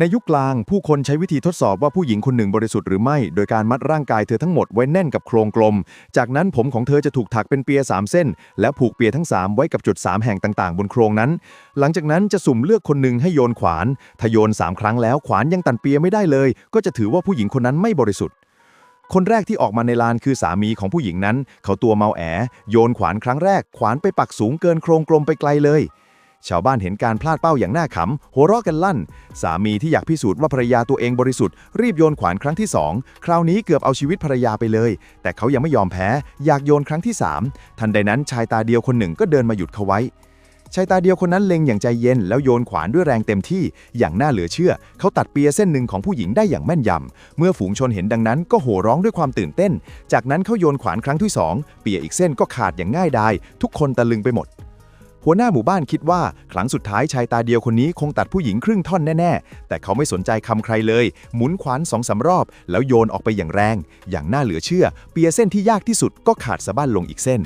ในยุคกลางผู้คนใช้วิธีทดสอบว่าผู้หญิงคนหนึ่งบริสุทธิ์หรือไม่ โดยการมัดร่างกายเธอทั้งหมดไว้แน่นกับโครงกลม จากนั้นผมของเธอจะถูกถักเป็นเปียสามเส้น และผูกเปียทั้ง 3 ไว้กับจุด 3 แห่งต่างๆ บนโครงนั้น หลังจากนั้นจะสุ่มเลือกคนหนึ่งให้โยนขวาน ถ้าโยน 3 ครั้งแล้วขวานยังตันเปียไม่ได้เลย ก็จะถือว่าผู้หญิงคนนั้นไม่บริสุทธิ์คนแรกที่ออกมาในลานคือสามีของผู้หญิงนั้น เขาตัวเมาแอ โยนขวานครั้งแรก ขวานไปปักสูงเกินโครงกลมไปไกลเลย ชาวบ้านเห็นการพลาดเป้าอย่างน่าขำ หัวเราะกันลั่น สามีที่อยากพิสูจน์ว่าภรรยาตัวเองบริสุทธิ์ รีบโยนขวานครั้งที่สองคราวนี้เกือบเอาชีวิตภรรยาไปเลย แต่เขายังไม่ยอมแพ้ อยากโยนครั้งที่สามทันใดนั้นชายตาเดียวคนหนึ่งก็เดินมาหยุดเขาไว้ชายตาเดียวคนนั้นเล็งอย่างใจเย็นแล้วโยนขวานด้วยแรงเต็มที่ อย่างน่าเหลือเชื่อ เขาตัดเปียเส้นหนึ่งของผู้หญิงได้อย่างแม่นยำ เมื่อฝูงชนเห็นดังนั้นก็โห่ร้องด้วยความตื่นเต้น จากนั้นเขาโยนขวานครั้งที่สองเปียอีกเส้นก็ขาดอย่างง่ายดายทุกคนตะลึงไปหมด หัวหน้าหมู่บ้านคิดว่าครั้งสุดท้ายชายตาเดียวคนนี้คงตัดผู้หญิงครึ่งท่อนแน่ๆ แต่เขาไม่สนใจคำใครเลย หมุนขวานสองสามรอบ แล้วโยนออกไปอย่างแรง อย่างน่าเหลือเชื่อ เปียเส้นที่ยากที่สุดก็ขาดสะบั้นลงอีกเส้น